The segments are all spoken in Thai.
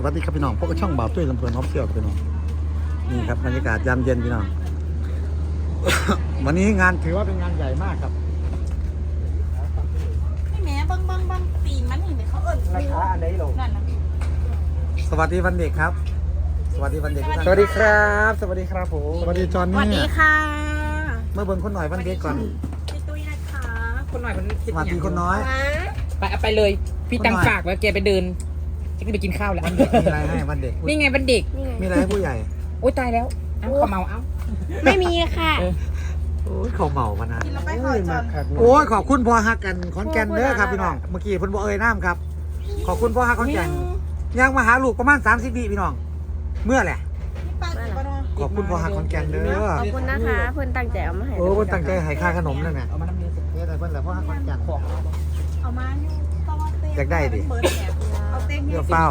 สวัสดีครับพี่น้องพวกบช่องบ่าวตุ้ยลำเพลินออฟเชียลพี่น้องนี่ครับบรรยากาศยามเย็นพี่น้อง วันนี้งานถือว่าเป็นงานใหญ่มากครับนี่แหม่เบังเบังเบังตีนมันนี่แหม่เขาเอิ้นราคาอันไหนลงนั่นน่ะสวัสดีวันเด็กครับ สวัสดีวันเด็กทุกท่านสวัสดีครับ สวัสดีครับผมสวัสดีจอนสวัสนี่ดีค่ะเมื่อเบิ่งคนหน่อยวันเด็กก่อนพี่ตุ้ยนะคะคนหน่อยมันคิดสวัสดีคนน้อย ไปเอาไปเลย พี่ตังฝากไว้แกไปเดิน จะไปกินข้าวแล้ววันเด็กมีอะไรให้วันเด็กนี่ไงเป็นเด็กมีอะไรให้ผู้ใหญ่โอ๊ยตายแล้วเอ้าเขาเมาเอ้าไม่มีค่ะ โอ้ยเขาเมามานะกินแล้วไปขอจอนโอ้ยขอบคุณพ่อฮักกันขอนแก่นเด้อครับพี่น้องเมื่อกี้เพิ่นบ่เอ่ยน้ำครับ ขอบคุณพ่อฮักขอนแก่นยังมาหาลูกประมาณ 30วิพี่น้อง เมื่อแหละพี่ป้าสิบ่เนาะขอบคุณพ่อฮักขอนแก่นเด้อขอบคุณนะคะ เพื่อนตั้งใจเอามาให้โอ้เพิ่นตั้งใจให้ค่าขนมนั่นน่ะเอามาน้ำเนื้อสุดเฮ็ดให้เพิ่นแหละพ่อฮักขอนแก่นของเอามาอยู่ตอนเต้อยากได้ดิ เบิร์ดแหบเอาเต้เดี๋ยวเฝ้า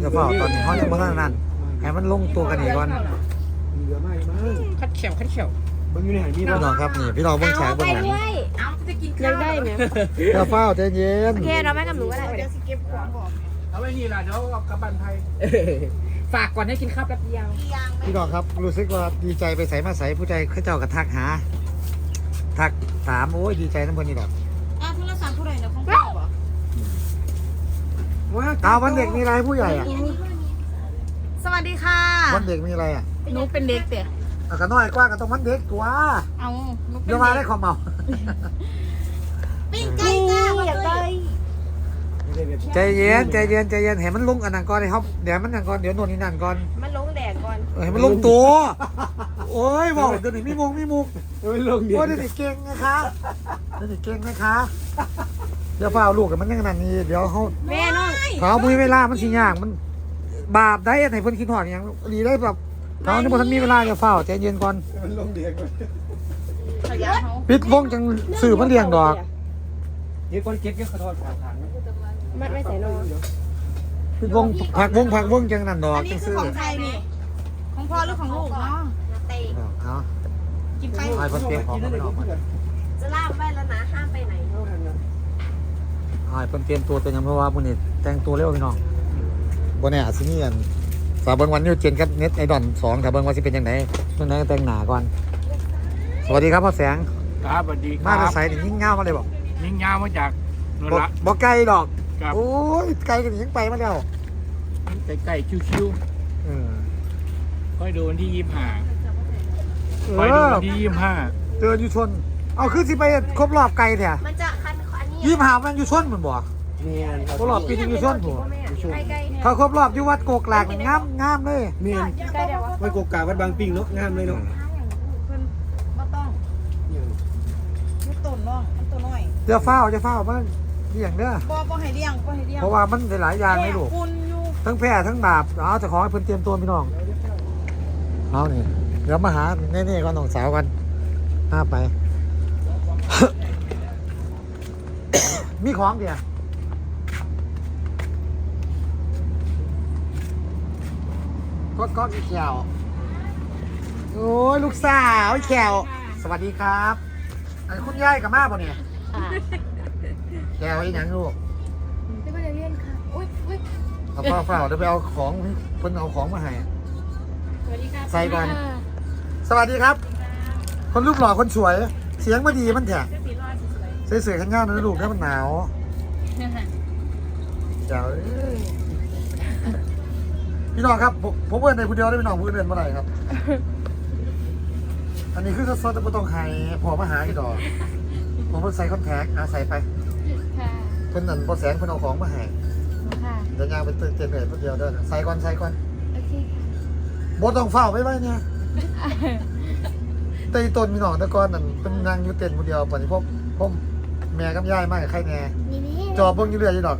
เดี๋ยวเฝ้าตอนนี้เฮายังบ่ทันนั่นให้มันลงตัวกันอีกก่อนเหลือไม่มั้งคัดเขียวคัดเขียวเบิ่งอยู่ในไหนมีพี่น้องครับนี่พี่น้องเบิ่งฉากเอาเบิ่ไปงหนังด้วยเอาจะกินยัข้าวงได้ไหมเดี๋ยวเฝ้าใจเย็นโอเคเราไปกับหนูก็ได้เดี๋ยวสิเก็บของบอกเอาไว้นี่ล่ะเดี๋ยวเอากลับบ้านไทยฝากก่อนให้กินข้าวแป๊บเดียวอีหยังไหมพี่น้องครับรู้สึกว่าดีใจไปใส่มาใส่ผู้ใจเขาเจ้าก็ทักหาทักถามโอ้ยดีใจน้ำเพิ่นนี่ดอกอะโทรศัพท์ผู้ใดเนี่ยของ พ่อบ่เอาวันเด็กมีอะไรให้ผู้ใหญ่อะสวัสดีค่ะ วันเด็กมีอะไรอะหนูเป็นเด็กเตะเอาก็น้อยกว่าก็ต้องวันเด็กตัวเอาหนูเป็นเดี๋ยวมาได้ของเมาปิ้งไก่จ้ามาอยากตุ้ได้ยใจเย็นใจเย็นใจเย็นเห็นมันลงอันนั้นก่อนเลยครับเดี๋ยวมันนั่นก่อนเดี๋ยวโน่นนี่นั่นก่อนมันลงแดดก่อนเออให้มันลงตัว โอ้ยบอกเดี๋ยวนี้มีมุกมีมุกเอ้ยลงเดียวโอ้ยเดี๋ยวนี้เก่งนะคะเดี๋ยวนี้เก่งนะคะเดี๋ยวเฝ้าลูกกับมันยังขนาดนี้เดี๋ยวเขาแม่น้อง เขาบุยเวลามันสิยากมัน บาปได้ให้เพิ่นคิดหอดอหย่างดีได้แบบเขาเนี่ยบ่ทันมีเวลาจะเฝ้าใจเย็นก่อน มันลงเดียวขยะเขาปิดวงจังสื่อมันเลี้ยงดอก เดี๋ยวคนเก็บเยอะขอโทษขอทางมัดไม่ใส่นอนปิดวงผักวงผักวงจังนั่นดออักนจันี้งคือซื้อของใครนี่ ของพ่อหรือของลูกเนาะเตะเอากินไป ไอ้เพิ่นเตรียมของไปออกมาจะล่ามไว้แล้วนะ ห้ามไปไหน เอาให้เพิ่นเตรียมตัวเป็นหยังเพราะว่ามื้อนี้แต่งตัวเร็วพี่น้องบ่แน่อาจสิมีอันฝากเบิ่งวันนิวเจนกับเน็ตไอดอน2ถ้าเบิ่งว่าสิเป็นจังไดเพิ่นแต่งหน้าก่อน สวัสดีครับพ่อแสงครับสวัสดีคมารัแต่บไสนี่ยิ่งเงามาเลยบ่ยิงยาวมาจากนนบ่ละบ่ไกลดอกครับโอ้ยไกลกันยังไปมาแล้วใกล้ๆชิวเออๆค่อยดูวันที่ยี่ห้าเอค่อยดูอวันที่ยี่ห้าเจออยู่ชนเอาคือสิไปครบรอบไกลแท้มันจะคันอันนี้ ยี่หามันอยู่ชนเหมือนบ่เนี่ยครบรอบปีนึงอยู่ชนผมใกล้ใกล้เขาครบรอบอยู่วัดโกกหลากงามงามเลยเมียนใกล้เดี๋ยววะไว้กกาวัดบางปิงเนาะงามเลยเนาะเพิ่นบ่ต้องยุต้นน้องมันตัวน้อยอย่าเฝ้าอย่าเฝ้ามันเลี้ยงเด้อบ่บ่ให้เลี้ยงบ่ให้เลี้ยงเพราะว่ามันหลายๆอย่างเลยลูกคุณอยู่ทั้งแพร่ทั้งบาปเอาแต่ขอให้เพิ่นเตรียมตัวพี่น้องเอานี่เดี๋ยวมาหาแน่ๆก่อนน้องสาวกันมาไป มีของเดียวก็ก็อีแขวโอ้ยลูกสาวอีแขวสวัสดีครับอันคุณยายกับมาบ่เนี่ยค่ะแขวอีหยังลูกไม่ว่าจะเลี่ยนค่ะ อุ้ยอุ้ยเอาเฝ้าเฝ้าเดี๋ยวไปเอาของเพิ่นเอาของมาให้ สวัสดีค่ะใส่ก่อน สวัสดีครับ คนรูปหล่อคนสวย เสียงมาดีมันแถะ สวยๆข้างหน้านะลูกถ้ามันหนาวเจ้าเอ้ยพี่น้องครับผมผมเอื้อนในผู้เดียวได้พี่น้องผู้อื่นเอื้อนเมื่อไหร่ครับ อันนี้คือสดๆแต่ไม่ต้องให้พอมาหาอีดอกผมเพิ่นใส่คอนแทคอาใส่ไปค่ะเพิ่นนั่นพอแสงเพิ่นเอาของมาให้ค่ะเดี๋ยวยางไปเตือนเตือนเลยผู้เดียวเด้อใส่ก่อนใส่ก่อนโอเคบ่ต้องเฝ้าไว้ไว้เนี่ยแต่อีต้นมีน้องแต่ก่อนนั่นเป็นนางอยู่เต้นผู้เดียวปัจจุบันผม แม่กับยายมากกับใครแน่นี่นี่จอบเบิ่งอยู่เรื่อยอยู่ดอก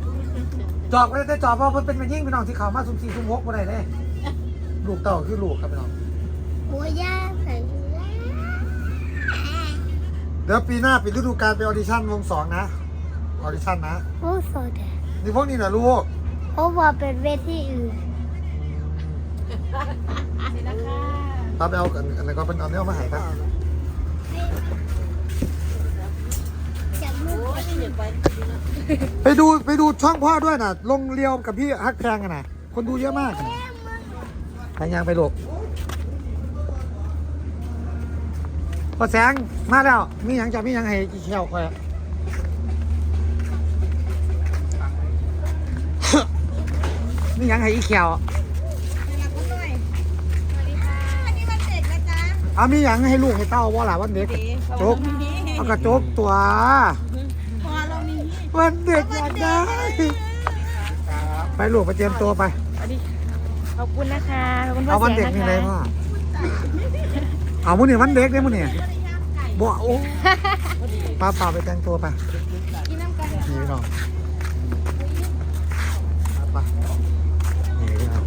จอบไว้แต่จอบเพราะเพิ่นเป็นแม่ยิ่งพี่น้องที่เขามาสุ่มสี่สุ่มหกบ่ได้เด้ลูกเต้าคือลูกครับพี่น้องหัวย่าใส่เดี๋ยวปีหน้าปิดฤดูกาลไปออดิชั่นวงสองนะ ออดิชั่นนะ โอ้โซดานี่พวกนี้น่ะลูกเพราะว่าเป็นเวทีอื่นนี่นะคะตามไปเอากันอันนั้นก็เป็นเอาเนื้อมาให้ครับจะ ไปดูไปดูช่องพ่อด้วยน่ะลงเรียวกับพี่ฮักแพงกันน่ะคนดูเยอะมากไปยังไปลูกพอแสงมาแล้ว มีหยังจะมีหยังให้กี่เขียวคอยมีหยังให้อีเขียวเวลาคุณหน่อยสวัสดีค่ะอันนี้วันเด็กนะจ๊ะเอามีหยังให้ลูกให้เต้าว่าหล่ะวันเด็กโจ๊กเอากระโจ๊กตัวพอเรามี วันเด็กอยากได้ ไปลูกไปเตรียมตัวไป ขอบคุณนะคะขอบคุณพ่เอาอวันเสีเด็ยกงนี่นะเลยคะพ่อเอามื้อนี่วันเด็กเนี่ยมื้อนี่บ่โอ้ป้าป่าไปแต่งตัวไปกินน้ำกันนี่พี่น้องไปนี่พี่น้อง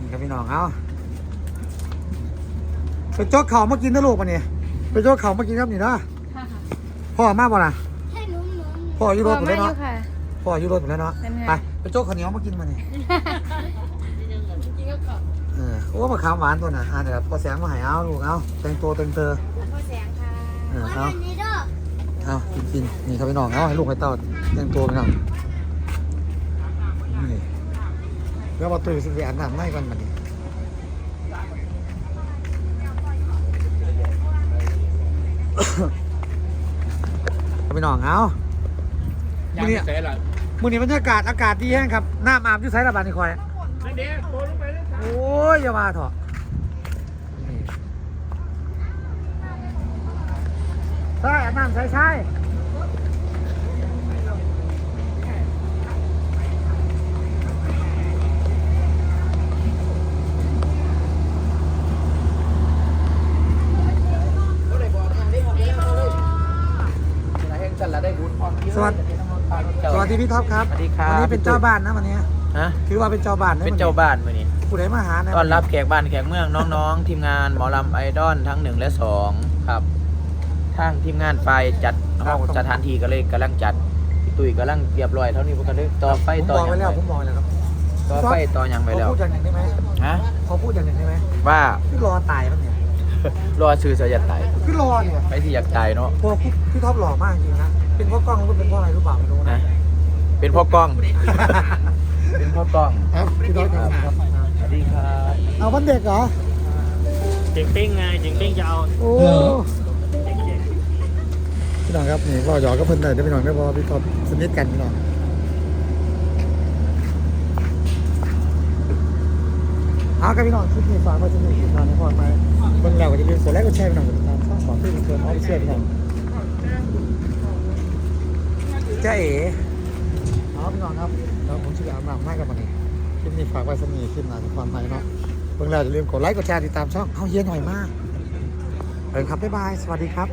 นี่ครับพี่น้องเอา ไปโจ๊กเข่ามากินนะลูกมาเนี่ยไปโจ๊กเข่ามากินครับนี่นะพ่อมาบ่ล่ะให้หนุ่มหนุ่มพ่ออยู่รถพออยู่มาแล้วอเนาะยู่ค่ะ พ่ออยู่รถอยู่แล้วเนาะเป็นไง ไปไปโจ๊กข้าวเหนียวมากินมาเนี่ยเออโอ้มะขามหวานตัวน่ะอ่าเดี๋ยวพอแสงมาใหายเอาลูกเอาแต่งตัวแต่งเตอพ่อแสงค่ะเออวันเอานี้เด้อเอากินกินนี่ครับพี่น้องเอาให้ลูกให้เต้าแต่งตัวพี่น้องนี่แล้วมาตื่นสิไปอาบน้ำไม่กันมันนี่ ครับพี่น้องเอายังมื้อนี้เสร็จละมื้อนี้บรรยากาศอากาศดีแห้งครับน้ำอาบอยู่ไสระบาดนี่คอย นั่นเด็กโตลงไปเลยโอ้ยอย่ามาเถอะนี่ใช่อาบน้ำใช่ใช่ สวัสดีสวัสดีพี่ท็อปครับสวัสดีครับ วันนี้เป็นเจ้าบ้านนะวันนี้ฮะถือว่าเป็นเจ้าบ้านนะเป็นเจ้าบ้านวันนี้ผู้ใดมาหานะต้อนรับแขกบ้านแขกเมืองน้องๆ ทีมงานหมอลำไอดอลทั้งหนึ่งและสองครับทางทีมงานไฟจัดห้องสถานที่ก็เลยกำลังจัดพี่ตุ้ยกำลังเรียบร้อยเท่านี้พวกกันเลยต่อไฟผมต่อบอกหยัไว้งแล้วไปผมบอกไว้แล้วครับต่อไฟต่อหยังไปแล้วขอพูดอย่างหนึ่งได้ไหมฮะขอพูดอย่างหนึ่งได้ไหมว่าพี่รอตายมันเนี่ยรอซื้อสยัดไตพี่รอเนี่ยไปที่อยากตายเนาะพอพี่พี่ท็อปหล่อมากจริงนะ เป็นเพราะกล้องหรือเป็นเพราะอะไรรู้เปล่าไม่รู้นะนะเป็นพ่อกล้อง เป็นพ่อกล้อง ครับพี่ท็อปครับ สวัสดีครับเอาวันเด็กเหรอ เจ๋งปิ้งไงเจ๋งปิ้งจะเอา โอ้พี่น้องครับนี่ก็หยอกก็เพิ่นได้ได้พี่น้องได้เพราะว่าพี่ท็อปสนิทกันพี่น้องเอาครับพี่น้องคลิปนี้ฝากไว้ที่นี่ติดตามในพอดไปเบิ่งแล้วก็จะลืมกดไลค์กดแชร์พี่น้องกดติดตามช่องของพี่เพื่อนออฟฟิเชียลพี่น้อง จ้าเอ๋เอาพี่น้องครับแล้วผมชื่ออามามากกับมันนี่คลิปนี้ฝากไว้สมีคลิปหน้าความไปเนาะเพิ่งแล้วอย่าลืมกดไลค์กดแชร์ติดตามช่องเอาเฮียหน่อยมากเออครับบ๊ายบาย สวัสดีครับ